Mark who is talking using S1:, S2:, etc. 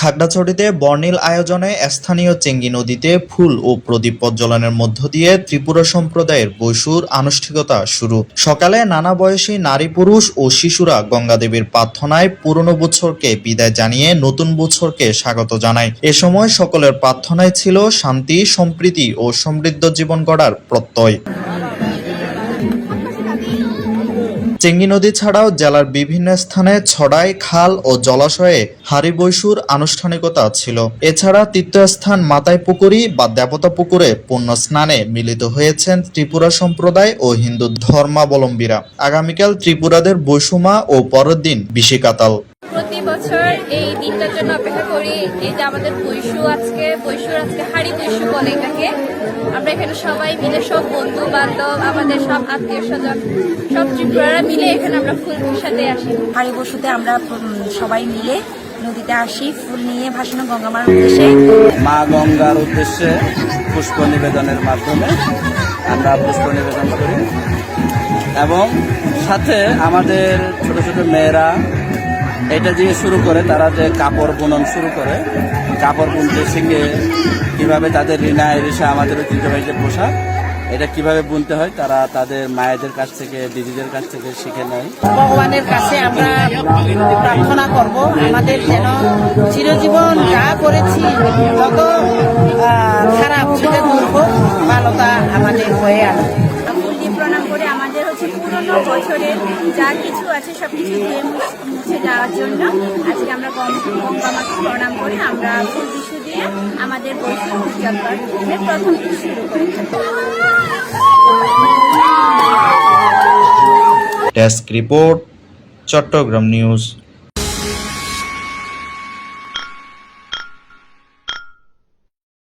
S1: খাগড়াছড়িতে বর্ণিল আয়োজনে স্থানীয় চেঙ্গি নদীতে ফুল ও প্রদীপ প্রজ্বলনের মধ্য দিয়ে ত্রিপুরা সম্প্রদায়ের বৈশুর আনুষ্ঠিকতা শুরু। সকালে নানা বয়সী নারী পুরুষ ও শিশুরা গঙ্গাদেবীর প্রার্থনায় পুরনো বছরকে বিদায় জানিয়ে নতুন বছরকে স্বাগত জানায়। এ সময় সকলের প্রার্থনায় ছিল শান্তি, সম্প্রীতি ও সমৃদ্ধ জীবন গড়ার প্রত্যয়। চেঙ্গি নদী ছাড়াও জেলার বিভিন্ন স্থানে ছড়াই, খাল ও জলাশয়ে হারি বৈশুর আনুষ্ঠানিকতা ছিল। এছাড়া তীর্থস্থান মাতাই পুকুরি বা দেবতা পুকুরে পূর্ণ স্নানে মিলিত হয়েছেন ত্রিপুরা সম্প্রদায় ও হিন্দু ধর্মাবলম্বীরা। আগামীকাল ত্রিপুরাদের বৈশুমা ও পরের দিন বিশিকাতাল।
S2: বছর এই দিনটার জন্য অপেক্ষা করি। এই যে আমাদের বৈশু আজকে বৈশুর আজকে হাড়ি বৈশু বলে এটাকে। আমরা এখানে সবাই মিলে সব বন্ধু বান্ধব আমাদের সব আত্মীয় স্বজন সব ত্রিপুরারা মিলে এখানে আমরা ফুল সাথে আসি।
S3: হাড়ি বসুতে আমরা সবাই মিলে নদীতে আসি ফুল নিয়ে ভাসানো গঙ্গামার উদ্দেশ্যে।
S4: মা গঙ্গার উদ্দেশ্যে পুষ্প নিবেদনের মাধ্যমে আমরা পুষ্প নিবেদন করি। এবং সাথে আমাদের ছোট ছোট মেয়েরা এটা দিয়ে শুরু করে, তারা যে কাপড় বুনন শুরু করে, কাপড় বুনতে শিখে কীভাবে তাদের রিনায় রিসা আমাদের ঐতিহ্যবাহী যে পোশাক, এটা কীভাবে বুনতে হয়, তারা তাদের মায়েদের কাছ থেকে, দিদিদের কাছ থেকে শিখে নেয়।
S5: ভগবানের কাছে আমরা প্রার্থনা করব, আমাদের যেন চিরজীবন যা করেছি, যত খারাপ, সেটা দূর হোক ভালোটা আমাদের হয়ে আসে
S3: হচ্ছে পুরনো বছরের যা কিছু আছে সব কিছু ধুয়ে মুছ- যাওয়ার জন্য আজকে আমরা গঙ্গা মাকে প্রণাম করে আমরা ফুল বিশু দিয়ে আমাদের বৈশাখ উদযাপনের প্রথম দিন শুরু করি
S1: ডেস্ক রিপোর্ট চট্টগ্রাম নিউজ